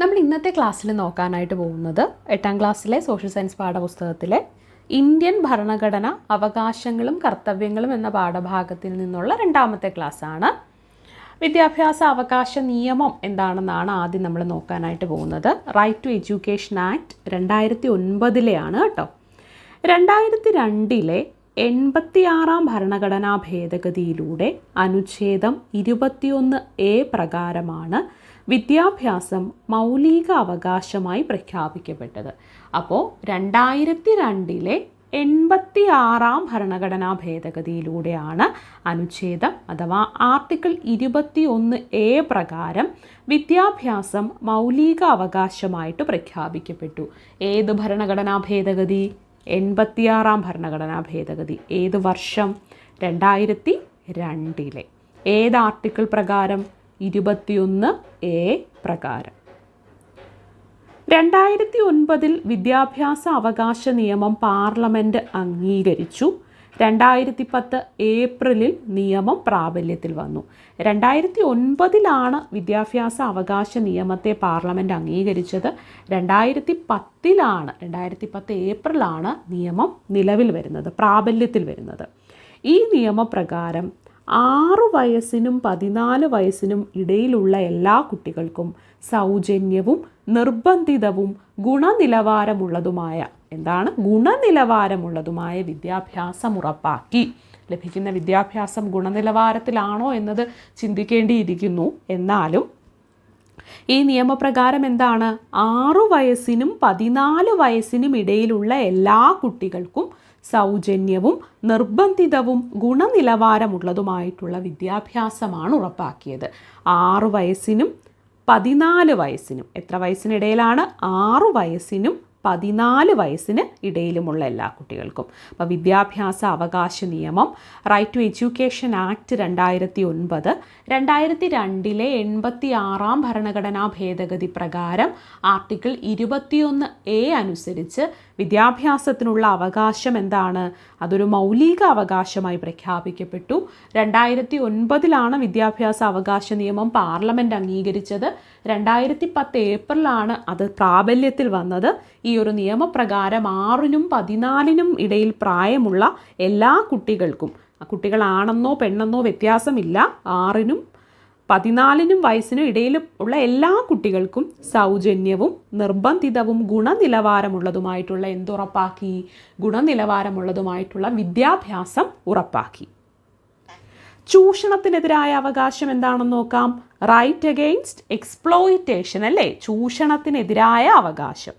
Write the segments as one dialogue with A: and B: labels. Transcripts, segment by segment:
A: നമ്മൾ ഇന്നത്തെ ക്ലാസ്സിൽ നോക്കാനായിട്ട് പോകുന്നത് എട്ടാം ക്ലാസ്സിലെ സോഷ്യൽ സയൻസ് പാഠപുസ്തകത്തിലെ ഇന്ത്യൻ ഭരണഘടന അവകാശങ്ങളും കർത്തവ്യങ്ങളും എന്ന പാഠഭാഗത്തിൽ നിന്നുള്ള രണ്ടാമത്തെ ക്ലാസ്സാണ് വിദ്യാഭ്യാസ അവകാശ നിയമം എന്താണെന്നാണ് ആദ്യം നമ്മൾ നോക്കാനായിട്ട് പോകുന്നത്. റൈറ്റ് ടു എഡ്യൂക്കേഷൻ ആക്ട് രണ്ടായിരത്തി ഒൻപതിലെയാണ് കേട്ടോ. രണ്ടായിരത്തി രണ്ടിലെ എൺപത്തിയാറാം ഭരണഘടനാ ഭേദഗതിയിലൂടെ അനുച്ഛേദം ഇരുപത്തിയൊന്ന് എ പ്രകാരമാണ് വിദ്യാഭ്യാസം മൗലിക അവകാശമായി പ്രഖ്യാപിക്കപ്പെട്ടത്. അപ്പോൾ രണ്ടായിരത്തി രണ്ടിലെ എൺപത്തി ആറാം ഭരണഘടനാ ഭേദഗതിയിലൂടെയാണ് അനുച്ഛേദം അഥവാ ആർട്ടിക്കിൾ ഇരുപത്തി ഒന്ന് എ പ്രകാരം വിദ്യാഭ്യാസം മൗലിക അവകാശമായിട്ട് പ്രഖ്യാപിക്കപ്പെട്ടു. ഏത് ഭരണഘടനാ ഭേദഗതി? എൺപത്തിയാറാം ഭരണഘടനാ ഭേദഗതി. ഏത് വർഷം? രണ്ടായിരത്തി രണ്ടിലെ ഏത് ആർട്ടിക്കിൾ പ്രകാരം? ഇരുപത്തിയൊന്ന് എ പ്രകാരം. രണ്ടായിരത്തി ഒൻപതിൽ വിദ്യാഭ്യാസ അവകാശ നിയമം പാർലമെന്റ് അംഗീകരിച്ചു. രണ്ടായിരത്തി പത്ത് ഏപ്രിലിൽ നിയമം പ്രാബല്യത്തിൽ വന്നു. രണ്ടായിരത്തി ഒൻപതിലാണ് വിദ്യാഭ്യാസ അവകാശ നിയമത്തെ പാർലമെന്റ് അംഗീകരിച്ചത്. രണ്ടായിരത്തി പത്തിലാണ് രണ്ടായിരത്തി പത്ത് ഏപ്രിലാണ് നിയമം നിലവിൽ വരുന്നത് പ്രാബല്യത്തിൽ വരുന്നത്. ഈ നിയമപ്രകാരം ആറു വയസ്സിനും പതിനാല് വയസ്സിനും ഇടയിലുള്ള എല്ലാ കുട്ടികൾക്കും സൗജന്യവും നിർബന്ധിതവും ഗുണനിലവാരമുള്ളതുമായ എന്താണ്? ഗുണനിലവാരമുള്ളതുമായ വിദ്യാഭ്യാസം ഉറപ്പാക്കി. ലഭിക്കുന്ന വിദ്യാഭ്യാസം ഗുണനിലവാരത്തിലാണോ എന്നത് ചിന്തിക്കേണ്ടിയിരിക്കുന്നു. എന്നാലും ഈ നിയമപ്രകാരം എന്താണ്? ആറു വയസ്സിനും പതിനാല് വയസ്സിനും ഇടയിലുള്ള എല്ലാ കുട്ടികൾക്കും സൗജന്യവും നിർബന്ധിതവും ഗുണനിലവാരമുള്ളതുമായിട്ടുള്ള വിദ്യാഭ്യാസമാണ് ഉറപ്പാക്കിയത്. ആറു വയസ്സിനും പതിനാല് വയസ്സിനും എത്ര വയസ്സിനിടയിലാണ് ആറു വയസ്സിനും പതിനാല് വയസ്സിന് ഇടയിലുമുള്ള എല്ലാ കുട്ടികൾക്കും. അപ്പോൾ വിദ്യാഭ്യാസ അവകാശ നിയമം റൈറ്റ് ടു എഡ്യൂക്കേഷൻ ആക്ട് രണ്ടായിരത്തി ഒൻപത് രണ്ടായിരത്തി രണ്ടിലെ എൺപത്തി ആറാം ഭരണഘടനാ ഭേദഗതി പ്രകാരം ആർട്ടിക്കിൾ ഇരുപത്തിയൊന്ന് എ അനുസരിച്ച് വിദ്യാഭ്യാസത്തിനുള്ള അവകാശം എന്താണ്? അതൊരു മൗലിക അവകാശമായി പ്രഖ്യാപിക്കപ്പെട്ടു. രണ്ടായിരത്തി ഒൻപതിലാണ് വിദ്യാഭ്യാസ അവകാശ നിയമം പാർലമെന്റ് അംഗീകരിച്ചത്. രണ്ടായിരത്തി പത്ത് ഏപ്രിലാണ് അത് പ്രാബല്യത്തിൽ വന്നത്. ഈ ഒരു നിയമപ്രകാരം ആറിനും പതിനാലിനും ഇടയിൽ പ്രായമുള്ള എല്ലാ കുട്ടികൾക്കും കുട്ടികളാണെന്നോ പെണ്ണെന്നോ വ്യത്യാസമില്ല ആറിനും പതിനാലിനും വയസ്സിനും ഇടയിൽ ഉള്ള എല്ലാ കുട്ടികൾക്കും സൗജന്യവും നിർബന്ധിതവും ഗുണനിലവാരമുള്ളതുമായിട്ടുള്ള എന്തുറപ്പാക്കി? ഗുണനിലവാരമുള്ളതുമായിട്ടുള്ള വിദ്യാഭ്യാസം ഉറപ്പാക്കി. ചൂഷണത്തിനെതിരായ അവകാശം എന്താണെന്ന് നോക്കാം. റൈറ്റ് അഗെയിൻസ്റ്റ് എക്സ്പ്ലോയിറ്റേഷൻ അല്ലേ? ചൂഷണത്തിനെതിരായ അവകാശം.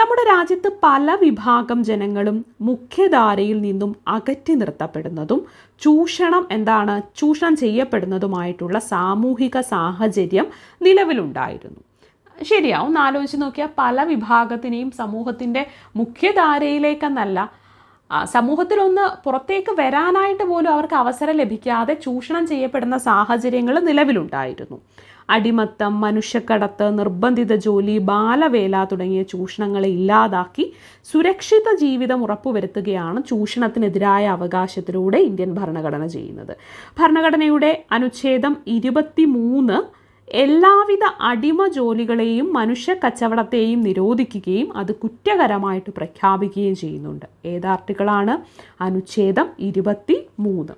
A: നമ്മുടെ രാജ്യത്ത് പല വിഭാഗം ജനങ്ങളും മുഖ്യധാരയിൽ നിന്നും അകറ്റി നിർത്തപ്പെടുന്നതും ചൂഷണം എന്താണ് ചൂഷണം ചെയ്യപ്പെടുന്നതുമായിട്ടുള്ള സാമൂഹിക സാഹചര്യം നിലവിലുണ്ടായിരുന്നു. ശരിയാവും ആലോചിച്ച് നോക്കിയാൽ പല വിഭാഗത്തിനെയും സമൂഹത്തിന്റെ മുഖ്യധാരയിലേക്കെന്നല്ല സമൂഹത്തിലൊന്ന് പുറത്തേക്ക് വരാനായിട്ട് പോലും അവർക്ക് അവസരം ലഭിക്കാതെ ചൂഷണം ചെയ്യപ്പെടുന്ന സാഹചര്യങ്ങൾ നിലവിലുണ്ടായിരുന്നു. അടിമത്തം മനുഷ്യക്കടത്ത് നിർബന്ധിത ജോലി ബാലവേല തുടങ്ങിയ ചൂഷണങ്ങളെ ഇല്ലാതാക്കി സുരക്ഷിത ജീവിതം ഉറപ്പുവരുത്തുകയാണ് ചൂഷണത്തിനെതിരായ അവകാശത്തിലൂടെ ഇന്ത്യൻ ഭരണഘടന ചെയ്യുന്നത്. ഭരണഘടനയുടെ അനുച്ഛേദം ഇരുപത്തി മൂന്ന് എല്ലാവിധ അടിമ ജോലികളെയും മനുഷ്യ കച്ചവടത്തെയും നിരോധിക്കുകയും അത് കുറ്റകരമായിട്ട് പ്രഖ്യാപിക്കുകയും ചെയ്യുന്നുണ്ട്. ഏത് ആർട്ടിക്കിളാണ്? അനുച്ഛേദം ഇരുപത്തി മൂന്ന്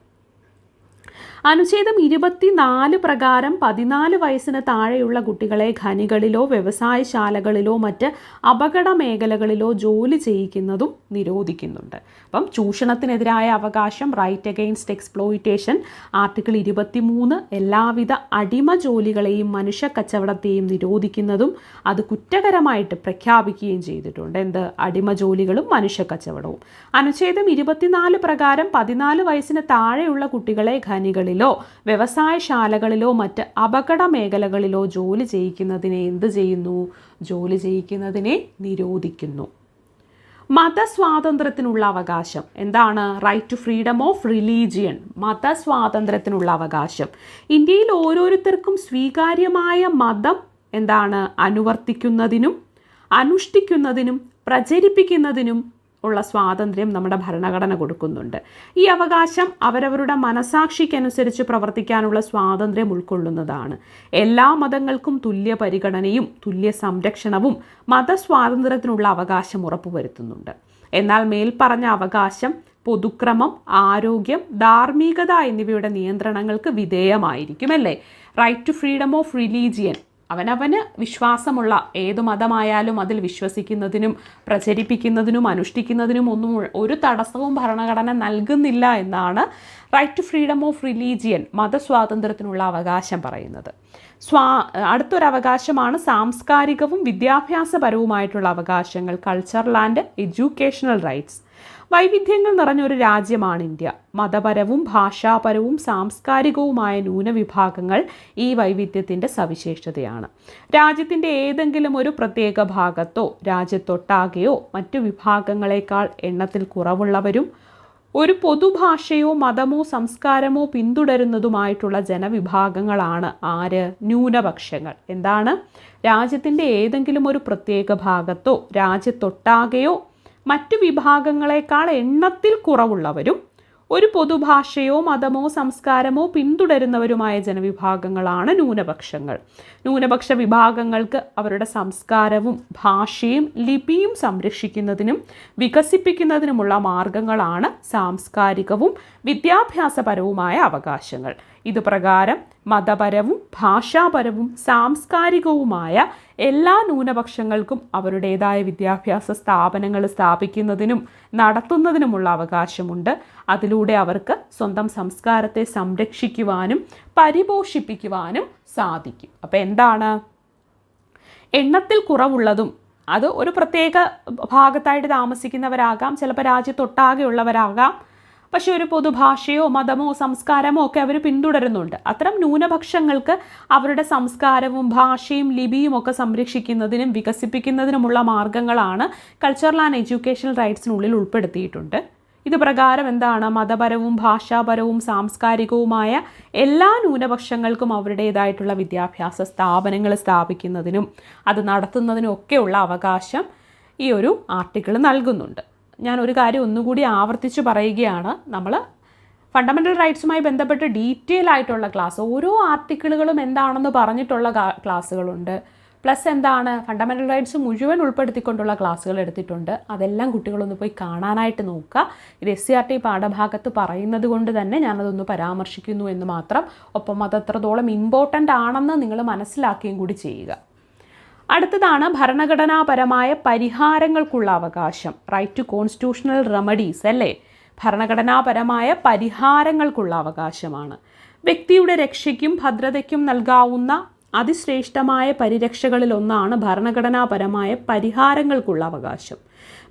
A: അനുച്ഛേദം ഇരുപത്തിനാല് പ്രകാരം പതിനാല് വയസ്സിന് താഴെയുള്ള കുട്ടികളെ ഖനികളിലോ വ്യവസായശാലകളിലോ മറ്റ് അപകട മേഖലകളിലോ ജോലി ചെയ്യിക്കുന്നതും നിരോധിക്കുന്നുണ്ട്. അപ്പം ചൂഷണത്തിനെതിരായ അവകാശം റൈറ്റ് അഗെയിൻസ്റ്റ് എക്സ്പ്ലോയിറ്റേഷൻ ആർട്ടിക്കിൾ ഇരുപത്തിമൂന്ന് എല്ലാവിധ അടിമ ജോലികളെയും മനുഷ്യ കച്ചവടത്തെയും നിരോധിക്കുന്നതും അത് കുറ്റകരമായിട്ട് പ്രഖ്യാപിക്കുകയും ചെയ്തിട്ടുണ്ട്. എന്ത്? അടിമ ജോലികളും മനുഷ്യ കച്ചവടവും. അനുച്ഛേദം ഇരുപത്തിനാല് പ്രകാരം പതിനാല് വയസ്സിന് താഴെയുള്ള കുട്ടികളെ ഖനികളിലോ വ്യവസായശാലകളിലോ മറ്റ് അപകട മേഖലകളിലോ ജോലി ചെയ്യിക്കുന്നതിനെ എന്ത് ചെയ്യുന്നു? ജോലി ചെയ്യിക്കുന്നതിനെ നിരോധിക്കുന്നു. മതസ്വാതന്ത്ര്യത്തിനുള്ള അവകാശം. എന്താണ്? Right to freedom of religion മതസ്വാതന്ത്ര്യത്തിനുള്ള അവകാശം. ഇന്ത്യയിൽ ഓരോരുത്തർക്കും സ്വീകാര്യമായ മതം എന്താണ്? അനുവർത്തിക്കുന്നതിനും അനുഷ്ഠിക്കുന്നതിനും പ്രചരിപ്പിക്കുന്നതിനും ഉള്ള സ്വാതന്ത്ര്യം നമ്മുടെ ഭരണഘടന കൊടുക്കുന്നുണ്ട്. ഈ അവകാശം അവരവരുടെ മനസാക്ഷിക്കനുസരിച്ച് പ്രവർത്തിക്കാനുള്ള സ്വാതന്ത്ര്യം ഉൾക്കൊള്ളുന്നതാണ്. എല്ലാ മതങ്ങൾക്കും തുല്യ പരിഗണനയും തുല്യ സംരക്ഷണവും മതസ്വാതന്ത്ര്യത്തിനുള്ള അവകാശം ഉറപ്പുവരുത്തുന്നുണ്ട്. എന്നാൽ മേൽപ്പറഞ്ഞ അവകാശം പൊതുക്രമം ആരോഗ്യം ധാർമ്മികത എന്നിവയുടെ നിയന്ത്രണങ്ങൾക്ക് വിധേയമായിരിക്കും അല്ലേ right to freedom of religion അവനവന് വിശ്വാസമുള്ള ഏത് മതമായാലും അതിൽ വിശ്വസിക്കുന്നതിനും പ്രചരിപ്പിക്കുന്നതിനും അനുഷ്ഠിക്കുന്നതിനും ഒന്നും ഒരു തടസ്സവും ഭരണഘടന നൽകുന്നില്ല എന്നാണ് right to freedom of religion മതസ്വാതന്ത്ര്യത്തിനുള്ള അവകാശം പറയുന്നത്. സ്വാ അടുത്തൊരവകാശമാണ് സാംസ്കാരികവും വിദ്യാഭ്യാസപരവുമായിട്ടുള്ള അവകാശങ്ങൾ കൾച്ചറൽ ആൻഡ് എഡ്യൂക്കേഷണൽ റൈറ്റ്സ് വൈവിധ്യങ്ങൾ നിറഞ്ഞ ഒരു രാജ്യമാണ് ഇന്ത്യ. മതപരവും ഭാഷാപരവും സാംസ്കാരികവുമായ ന്യൂനവിഭാഗങ്ങൾ ഈ വൈവിധ്യത്തിന്റെ സവിശേഷതയാണ്. രാജ്യത്തിന്റെ ഏതെങ്കിലും ഒരു പ്രത്യേക ഭാഗത്തോ രാജ്യത്തൊട്ടാകെയോ മറ്റു വിഭാഗങ്ങളെക്കാൾ എണ്ണത്തിൽ കുറവുള്ളവരും ഒരു പൊതുഭാഷയോ മതമോ സംസ്കാരമോ പിന്തുടരുന്നതുമായിട്ടുള്ള ജനവിഭാഗങ്ങളാണ് ആര്? ന്യൂനപക്ഷങ്ങൾ. എന്താണ്? രാജ്യത്തിന്റെ ഏതെങ്കിലും ഒരു പ്രത്യേക ഭാഗത്തോ രാജ്യത്തൊട്ടാകെയോ മറ്റു വിഭാഗങ്ങളെക്കാൾ എണ്ണത്തിൽ കുറവുള്ളവരും ഒരു പൊതുഭാഷയോ മതമോ സംസ്കാരമോ പിന്തുടരുന്നവരുമായ ജനവിഭാഗങ്ങളാണ് ന്യൂനപക്ഷങ്ങൾ. ന്യൂനപക്ഷ വിഭാഗങ്ങൾക്ക് അവരുടെ സംസ്കാരവും ഭാഷയും ലിപിയും സംരക്ഷിക്കുന്നതിനും വികസിപ്പിക്കുന്നതിനുമുള്ള മാർഗങ്ങളാണ് സാംസ്കാരികവും വിദ്യാഭ്യാസപരവുമായ അവകാശങ്ങൾ. ഇതുപ്രകാരം മതപരവും ഭാഷാപരവും സാംസ്കാരികവുമായ എല്ലാ ന്യൂനപക്ഷങ്ങൾക്കും അവരുടേതായ വിദ്യാഭ്യാസ സ്ഥാപനങ്ങൾ സ്ഥാപിക്കുന്നതിനും നടത്തുന്നതിനുമുള്ള അവകാശമുണ്ട്. അതിലൂടെ അവർക്ക് സ്വന്തം സംസ്കാരത്തെ സംരക്ഷിക്കുവാനും പരിപോഷിപ്പിക്കുവാനും സാധിക്കും. അപ്പോൾ എന്താണ്? എണ്ണത്തിൽ കുറവുള്ളതും അത് ഒരു പ്രത്യേക ഭാഗത്തായിട്ട് താമസിക്കുന്നവരാകാം ചിലപ്പോൾ രാജ്യത്തൊട്ടാകെയുള്ളവരാകാം. പക്ഷേ ഒരു പൊതുഭാഷയോ മതമോ സംസ്കാരമോ ഒക്കെ അവർ പിന്തുടരുന്നുണ്ട്. അത്തരം ന്യൂനപക്ഷങ്ങൾക്ക് അവരുടെ സംസ്കാരവും ഭാഷയും ലിപിയും ഒക്കെ സംരക്ഷിക്കുന്നതിനും വികസിപ്പിക്കുന്നതിനുമുള്ള മാർഗങ്ങളാണ് കൾച്ചറൽ ആൻഡ് എഡ്യൂക്കേഷണൽ റൈറ്റ്സിനുള്ളിൽ ഉൾപ്പെടുത്തിയിട്ടുണ്ട്. ഇത് പ്രകാരം എന്താണ്? മതപരവും ഭാഷാപരവും സാംസ്കാരികവുമായ എല്ലാ ന്യൂനപക്ഷങ്ങൾക്കും അവരുടേതായിട്ടുള്ള വിദ്യാഭ്യാസ സ്ഥാപനങ്ങൾ സ്ഥാപിക്കുന്നതിനും അത് നടത്തുന്നതിനും ഒക്കെയുള്ള അവകാശം ഈ ഒരു ആർട്ടിക്കിൾ നൽകുന്നുണ്ട്. ഞാൻ ഒരു കാര്യം ഒന്നുകൂടി ആവർത്തിച്ച് പറയുകയാണ്. നമ്മൾ ഫണ്ടമെന്റൽ റൈറ്റ്സുമായി ബന്ധപ്പെട്ട് ഡീറ്റെയിൽ ആയിട്ടുള്ള ക്ലാസ് ഓരോ ആർട്ടിക്കിളുകളും എന്താണെന്ന് പറഞ്ഞിട്ടുള്ള ക്ലാസ്സുകളുണ്ട് പ്ലസ് എന്താണ്? ഫണ്ടമെന്റൽ റൈറ്റ്സ് മുഴുവൻ ഉൾപ്പെടുത്തിക്കൊണ്ടുള്ള ക്ലാസ്സുകൾ എടുത്തിട്ടുണ്ട്. അതെല്ലാം കുട്ടികളൊന്ന് പോയി കാണാനായിട്ട് നോക്കുക. ഇത് എസ് സി ആർ ടി പാഠഭാഗത്ത് പറയുന്നത് കൊണ്ട് തന്നെ ഞാനതൊന്ന് പരാമർശിക്കുന്നു എന്ന് മാത്രം. ഒപ്പം അത് എത്രത്തോളം ഇമ്പോർട്ടന്റ് ആണെന്ന് നിങ്ങൾ മനസ്സിലാക്കുകയും കൂടി ചെയ്യുക. അടുത്തതാണ് ഭരണഘടനാപരമായ പരിഹാരങ്ങൾക്കുള്ള അവകാശം. റൈറ്റ് ടു കോൺസ്റ്റിറ്റ്യൂഷണൽ റെമഡീസ് അല്ലേ? ഭരണഘടനാപരമായ പരിഹാരങ്ങൾക്കുള്ള അവകാശമാണ്. വ്യക്തിയുടെ രക്ഷയ്ക്കും ഭദ്രതയ്ക്കും നൽകാവുന്ന അതിശ്രേഷ്ഠമായ പരിരക്ഷകളിലൊന്നാണ് ഭരണഘടനാപരമായ പരിഹാരങ്ങൾക്കുള്ള അവകാശം.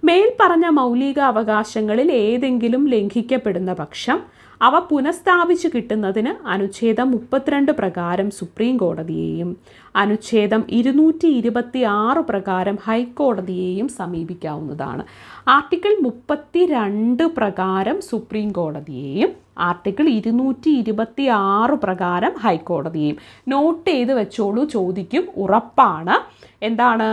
A: മേൽപ്പറഞ്ഞ മൗലിക അവകാശങ്ങളിൽ ഏതെങ്കിലും ലംഘിക്കപ്പെടുന്ന പക്ഷം അവ പുനഃസ്ഥാപിച്ചു കിട്ടുന്നതിന് അനുച്ഛേദം മുപ്പത്തിരണ്ട് പ്രകാരം സുപ്രീം കോടതിയെയും അനുച്ഛേദം ഇരുന്നൂറ്റി ഇരുപത്തി ആറ് പ്രകാരം ഹൈക്കോടതിയെയും സമീപിക്കാവുന്നതാണ്. ആർട്ടിക്കിൾ മുപ്പത്തി രണ്ട് പ്രകാരം സുപ്രീം കോടതിയെയും ആർട്ടിക്കിൾ ഇരുന്നൂറ്റി ഇരുപത്തി ആറ് പ്രകാരം ഹൈക്കോടതിയെയും. നോട്ട് ചെയ്ത് വെച്ചോളൂ ചോദിക്കും ഉറപ്പാണ്. എന്താണ്?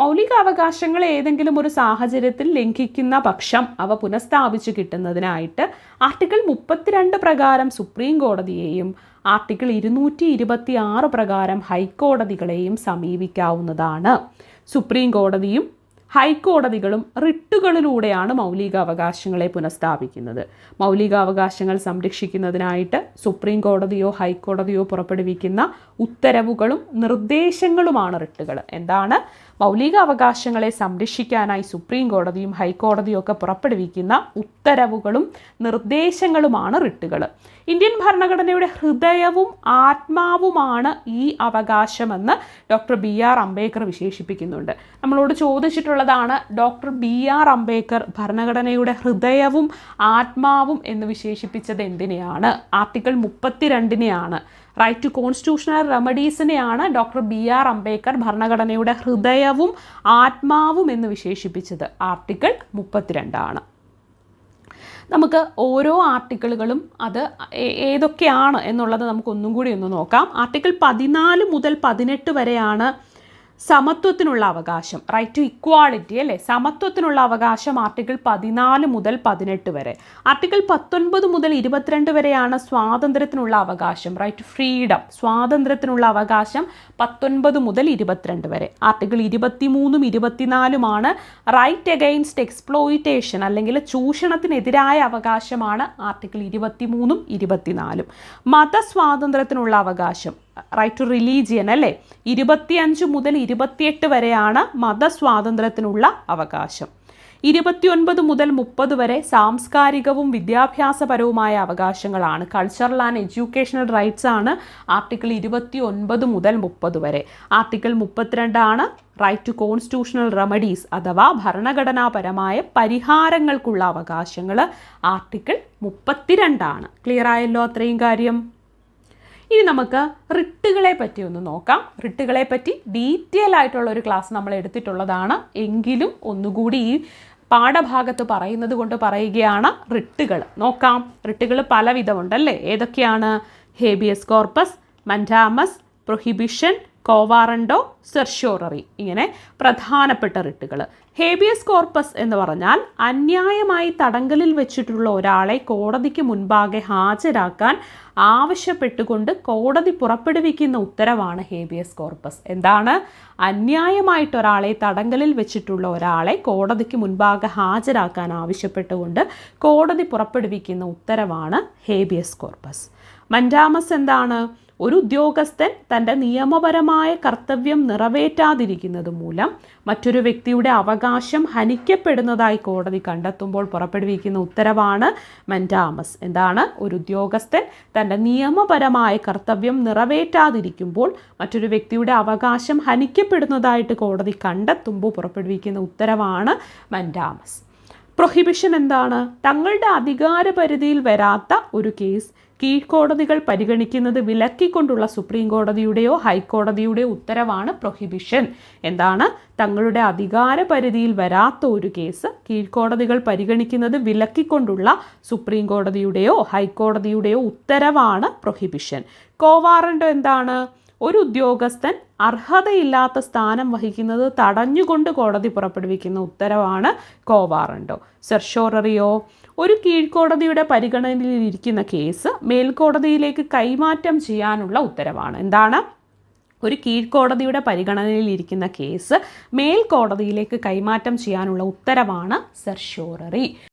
A: മൗലികാവകാശങ്ങൾ ഏതെങ്കിലും ഒരു സാഹചര്യത്തിൽ ലംഘിക്കുന്ന പക്ഷം അവ പുനഃസ്ഥാപിച്ചു കിട്ടുന്നതിനായിട്ട് ആർട്ടിക്കിൾ മുപ്പത്തിരണ്ട് പ്രകാരം സുപ്രീം കോടതിയെയും ആർട്ടിക്കിൾ ഇരുന്നൂറ്റി ഇരുപത്തി ആറ് പ്രകാരം ഹൈക്കോടതികളെയും സമീപിക്കാവുന്നതാണ്. സുപ്രീം കോടതിയും ഹൈക്കോടതികളും റിട്ടുകളിലൂടെയാണ് മൗലികാവകാശങ്ങളെ പുനഃസ്ഥാപിക്കുന്നത്. മൗലികാവകാശങ്ങൾ സംരക്ഷിക്കുന്നതിനായിട്ട് സുപ്രീം കോടതിയോ ഹൈക്കോടതിയോ പുറപ്പെടുവിക്കുന്ന ഉത്തരവുകളും നിർദ്ദേശങ്ങളുമാണ് റിട്ടുകൾ. എന്താണ്? മൗലിക അവകാശങ്ങളെ സംരക്ഷിക്കാനായി സുപ്രീം കോടതിയും ഹൈക്കോടതിയും ഒക്കെ പുറപ്പെടുവിക്കുന്ന ഉത്തരവുകളും നിർദ്ദേശങ്ങളുമാണ് റിട്ടുകൾ ഇന്ത്യൻ ഭരണഘടനയുടെ ഹൃദയവും ആത്മാവുമാണ് ഈ അവകാശമെന്ന് ഡോക്ടർ ബി ആർ അംബേദ്കർ വിശേഷിപ്പിക്കുന്നുണ്ട്. നമ്മളോട് ചോദിച്ചിട്ടുള്ളതാണ് ഡോക്ടർ ബി ആർ അംബേദ്കർ ഭരണഘടനയുടെ ഹൃദയവും ആത്മാവും എന്ന് വിശേഷിപ്പിച്ചത് എന്തിനെയാണ്? ആർട്ടിക്കിൾ മുപ്പത്തിരണ്ടിനെയാണ്. റൈറ്റ് ടു കോൺസ്റ്റിറ്റ്യൂഷണൽ റെമഡീസിനെയാണ് ഡോക്ടർ ബി ആർ അംബേദ്കർ ഭരണഘടനയുടെ ഹൃദയവും ആത്മാവും എന്ന് വിശേഷിപ്പിച്ചത്. ആർട്ടിക്കിൾ മുപ്പത്തിരണ്ടാണ്. നമുക്ക് ഓരോ ആർട്ടിക്കിളുകളും അത് ഏതൊക്കെയാണ് എന്നുള്ളത് നമുക്ക് ഒന്നും കൂടി ഒന്ന് നോക്കാം. ആർട്ടിക്കിൾ പതിനാല് മുതൽ പതിനെട്ട് വരെയാണ് സമത്വത്തിനുള്ള അവകാശം റൈറ്റ് ടു ഇക്വാളിറ്റി അല്ലേ? സമത്വത്തിനുള്ള അവകാശം ആർട്ടിക്കിൾ പതിനാല് മുതൽ പതിനെട്ട് വരെ. ആർട്ടിക്കിൾ പത്തൊൻപത് മുതൽ ഇരുപത്തിരണ്ട് വരെയാണ് സ്വാതന്ത്ര്യത്തിനുള്ള അവകാശം റൈറ്റ് ടു ഫ്രീഡം സ്വാതന്ത്ര്യത്തിനുള്ള അവകാശം പത്തൊൻപത് മുതൽ ഇരുപത്തിരണ്ട് വരെ. ആർട്ടിക്കിൾ ഇരുപത്തിമൂന്നും ഇരുപത്തിനാലുമാണ് റൈറ്റ് അഗെയിൻസ്റ്റ് എക്സ്പ്ലോയിറ്റേഷൻ അല്ലെങ്കിൽ ചൂഷണത്തിനെതിരായ അവകാശമാണ് ആർട്ടിക്കിൾ ഇരുപത്തിമൂന്നും ഇരുപത്തിനാലും. മതസ്വാതന്ത്ര്യത്തിനുള്ള അവകാശം റൈറ്റ് ടു റിലീജിയൻ അല്ലേ? ഇരുപത്തിയഞ്ച് മുതൽ ഇരുപത്തിയെട്ട് വരെയാണ് മതസ്വാതന്ത്ര്യത്തിനുള്ള അവകാശം. ഇരുപത്തിയൊൻപത് മുതൽ മുപ്പത് വരെ സാംസ്കാരികവും വിദ്യാഭ്യാസപരവുമായ അവകാശങ്ങളാണ്. കൾച്ചറൽ ആൻഡ് എഡ്യൂക്കേഷണൽ റൈറ്റ്സ് ആണ് ആർട്ടിക്കിൾ ഇരുപത്തി ഒൻപത് മുതൽ മുപ്പത് വരെ. ആർട്ടിക്കിൾ മുപ്പത്തിരണ്ടാണ് റൈറ്റ് ടു കോൺസ്റ്റിറ്റ്യൂഷണൽ റെമഡീസ് അഥവാ ഭരണഘടനാപരമായ പരിഹാരങ്ങൾക്കുള്ള അവകാശങ്ങൾ ആർട്ടിക്കിൾ മുപ്പത്തിരണ്ടാണ് ക്ലിയർ ആയല്ലോ അത്രയും കാര്യം? ഇനി നമുക്ക് റിട്ടുകളെ പറ്റി ഒന്ന് നോക്കാം. റിട്ടുകളെ പറ്റി ഡീറ്റെയിൽ ആയിട്ടുള്ള ഒരു ക്ലാസ് നമ്മൾ എടുത്തിട്ടുള്ളതാണ്. എങ്കിലും ഒന്നുകൂടി ഈ പാഠഭാഗത്ത് പറയുന്നത് കൊണ്ട് പറയുകയാണ് റിട്ടുകൾ നോക്കാം. റിട്ടുകൾ പലവിധമുണ്ടല്ലേ? ഏതൊക്കെയാണ്? Habeas corpus mandamus prohibition quo warranto certiorari ഇങ്ങനെ പ്രധാനപ്പെട്ട റിട്ടുകൾ ഹേബിയസ് കോർപ്പസ് എന്ന് പറഞ്ഞാൽ അന്യായമായി തടങ്കലിൽ വെച്ചിട്ടുള്ള ഒരാളെ കോടതിക്ക് മുൻപാകെ ഹാജരാക്കാൻ ആവശ്യപ്പെട്ടുകൊണ്ട് കോടതി പുറപ്പെടുവിക്കുന്ന ഉത്തരവാണ് ഹേബിയസ് കോർപ്പസ്. എന്താണ്? അന്യായമായിട്ട് ഒരാളെ തടങ്കലിൽ വെച്ചിട്ടുള്ള ഒരാളെ കോടതിക്ക് മുൻപാകെ ഹാജരാക്കാൻ ആവശ്യപ്പെട്ടുകൊണ്ട് കോടതി പുറപ്പെടുവിക്കുന്ന ഉത്തരവാണ് ഹേബിയസ് കോർപ്പസ്. മൻഡാമസ് എന്താണ്? ഒരു ഉദ്യോഗസ്ഥൻ തന്റെ നിയമപരമായ കർത്തവ്യം നിറവേറ്റാതിരിക്കുന്നത് മൂലം മറ്റൊരു വ്യക്തിയുടെ അവകാശം ഹനിക്കപ്പെടുന്നതായി കോടതി കണ്ടെത്തുമ്പോൾ പുറപ്പെടുവിക്കുന്ന ഉത്തരവാണ് മെൻഡാമസ്. എന്താണ്? ഒരു ഉദ്യോഗസ്ഥൻ തന്റെ നിയമപരമായ കർത്തവ്യം നിറവേറ്റാതിരിക്കുമ്പോൾ മറ്റൊരു വ്യക്തിയുടെ അവകാശം ഹനിക്കപ്പെടുന്നതായിട്ട് കോടതി കണ്ടെത്തുമ്പോൾ പുറപ്പെടുവിക്കുന്ന ഉത്തരവാണ് മൻഡാമസ് പ്രൊഹിബിഷൻ എന്താണ്? തങ്ങളുടെ അധികാര പരിധിയിൽ വരാത്ത ഒരു കേസ് കീഴ്ക്കോടതികൾ പരിഗണിക്കുന്നത് വിലക്കിക്കൊണ്ടുള്ള സുപ്രീം കോടതിയുടെയോ ഹൈക്കോടതിയുടെയോ ഉത്തരവാണ് പ്രൊഹിബിഷൻ എന്താണ്? തങ്ങളുടെ അധികാര പരിധിയിൽ വരാത്ത ഒരു കേസ് കീഴ്ക്കോടതികൾ പരിഗണിക്കുന്നത് വിലക്കിക്കൊണ്ടുള്ള സുപ്രീം കോടതിയുടെയോ ഹൈക്കോടതിയുടെയോ ഉത്തരവാണ് പ്രൊഹിബിഷൻ കോവാറണ്ടോ എന്താണ്? ഒരു ഉദ്യോഗസ്ഥൻ അർഹതയില്ലാത്ത സ്ഥാനം വഹിക്കുന്നത് തടഞ്ഞുകൊണ്ട് കോടതി പുറപ്പെടുവിക്കുന്ന ഉത്തരവാണ് കോവാറണ്ടോ. സെർഷോററിയോ ഒരു കീഴ്ക്കോടതിയുടെ പരിഗണനയിലിരിക്കുന്ന കേസ് മേൽക്കോടതിയിലേക്ക് കൈമാറ്റം ചെയ്യാനുള്ള ഉത്തരവാണ്. എന്താണ്? ഒരു കീഴ്ക്കോടതിയുടെ പരിഗണനയിലിരിക്കുന്ന കേസ് മേൽക്കോടതിയിലേക്ക് കൈമാറ്റം ചെയ്യാനുള്ള ഉത്തരവാണ് സെർഷോററി